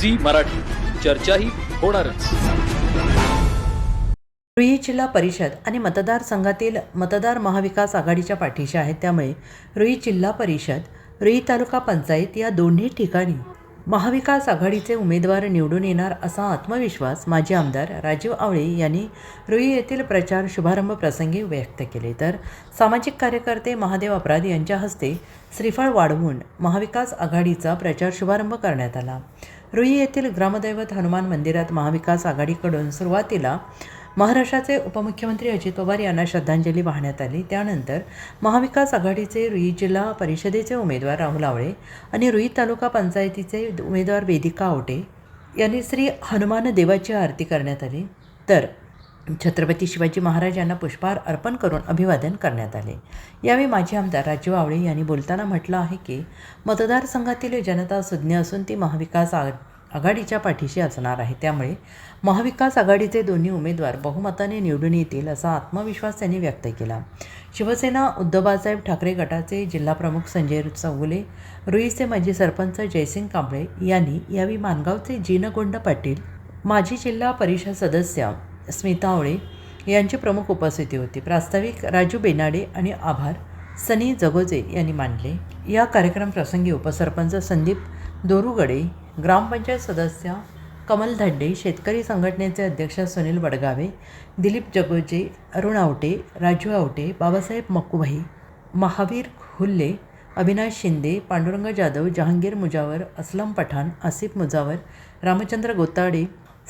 Zee Marathi. चर्चाही होणारच. रुई जिल्हा परिषद आणि मतदारसंघातील मतदार महाविकास आघाडीच्या पाठीशी आहेत. त्यामुळे रुई जिल्हा परिषद रुई तालुका पंचायत या दोन्ही ठिकाणी महाविकास आघाडीचे उमेदवार निवडून येणार असा आत्मविश्वास माजी आमदार राजीव आवळे यांनी रुई येथील प्रचार शुभारंभ प्रसंगी व्यक्त केले. तर सामाजिक कार्यकर्ते महादेव अपराध यांच्या हस्ते श्रीफळ वाढवून महाविकास आघाडीचा प्रचार शुभारंभ करण्यात आला. रुई येथील ग्रामदैवत हनुमान मंदिरात महाविकास आघाडीकडून सुरुवातीला महाराष्ट्राचे उपमुख्यमंत्री अजित पवार यांना श्रद्धांजली वाहण्यात आली. त्यानंतर महाविकास आघाडीचे रुई जिल्हा परिषदेचे उमेदवार राहुल आवळे आणि रुई तालुका पंचायतीचे उमेदवार वेदिका आवटे यांनी श्री हनुमान देवाची आरती करण्यात आली. तर छत्रपती शिवाजी महाराज यांना पुष्पहार अर्पण करून अभिवादन करण्यात आले. यावेळी माजी आमदार राजीव आवळे यांनी बोलताना म्हटलं आहे की मतदारसंघातील जनता सुज्ञ असून ती महाविकास आ आघाडीच्या पाठीशी असणार आहे. त्यामुळे महाविकास आघाडीचे दोन्ही उमेदवार बहुमताने निवडून येतील असा आत्मविश्वास त्यांनी व्यक्त केला. शिवसेना उद्धवबाळासाहेब ठाकरे गटाचे जिल्हाप्रमुख संजय चौगुले रुईचे माजी सरपंच जयसिंग कांबळे यांनी यावेळी मानगावचे जीनगोंड पाटील माजी जिल्हा परिषद सदस्य स्मिता आवळे यांची प्रमुख उपस्थिती होती. प्रास्ताविक राजू बेनाडे आणि आभार सनी जगोजे यांनी मानले. या कार्यक्रम प्रसंगी उपसरपंच संदीप दोरुगडे ग्रामपंचायत सदस्य कमल धड्डे शेतकरी संघटनेचे अध्यक्ष सुनील वडगावे दिलीप जगोजे अरुण आवटे राजू आवटे बाबासाहेब मक्कुभाई महावीर हुल्ले अविनाश शिंदे पांडुरंग जाधव जहांगीर मुजावर असलम पठाण आसिफ मुजावर रामचंद्र गोताडे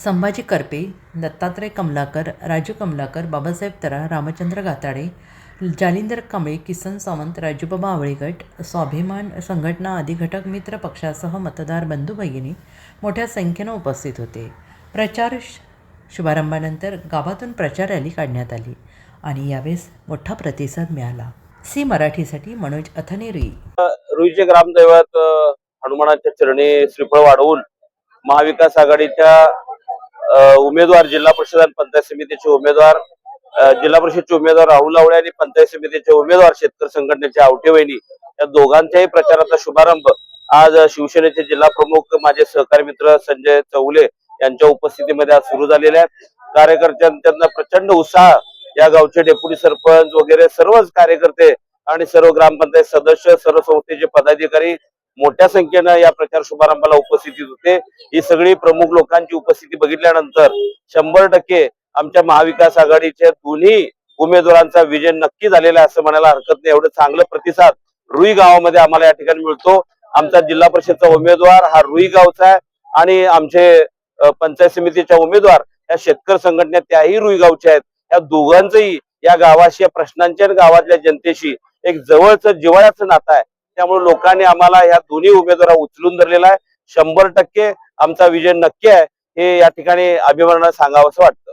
संभाजी करपे दत्तात्रय कमलाकर राजू कमलाकर बाबासाहेब तरा रामचंद्र गाताडे जालिंदर कांबळे किसन सावंत राजूबाबा आवळेगट स्वाभिमान संघटना आदी घटक मित्र पक्षासह मतदार बंधू भगिनी मोठ्या संख्येनं उपस्थित होते. प्रचार शुभारंभानंतर गावातून प्रचार रॅली काढण्यात आली आणि यावेळेस मोठा प्रतिसाद मिळाला. सी मराठीसाठी मनोज अथनेरी. रुईचे ग्रामदैवत हनुमानाच्या चरणी श्रीफळ वाढवून महाविकास आघाडीच्या उमेदवार जिल्हा परिषद आणि पंचायत समितीचे उमेदवार जिल्हा परिषदचे उमेदवार राहुल आवळे आणि पंचायत समितीचे उमेदवार शेतकरी संघटनेचे आवटे वहिनी या दोघांच्याही प्रचाराचा शुभारंभ आज शिवसेनेचे जिल्हा प्रमुख माझे सहकारी मित्र संजय चौले यांच्या उपस्थितीमध्ये आज सुरू झालेले आहे कार्यकर्त्यांना प्रचंड उत्साह या गावचे डेप्युटी सरपंच वगैरे सर्वच कार्यकर्ते आणि सर्व ग्रामपंचायत सदस्य सर्व संस्थेचे पदाधिकारी मोठ्या संख्येनं या प्रचार शुभारंभाला उपस्थित होते. ही सगळी प्रमुख लोकांची उपस्थिती बघितल्यानंतर शंभर टक्के आमच्या महाविकास आघाडीच्या दोन्ही उमेदवारांचा विजय नक्की झालेला आहे असं म्हणायला हरकत नाही. एवढं चांगलं प्रतिसाद रुई गावामध्ये आम्हाला या ठिकाणी मिळतो. आमचा जिल्हा परिषदचा उमेदवार हा रुई गावचा आहे आणि आमचे पंचायत समितीच्या उमेदवार या शेतकरी संघटना त्याही रुईगावच्या आहेत. या दोघांचंही या गावाशी या प्रश्नांच्या गावातल्या जनतेशी एक जवळचं जिवाळ्याचं नातं आहे. त्यामुळे लोकांनी आम्हाला या दोन्ही उमेदवार उचलून धरलेला आहे. शंभर टक्के आमचा विजय नक्की आहे. हे या ठिकाणी अभिमानाला सांगावं असं वाटतं.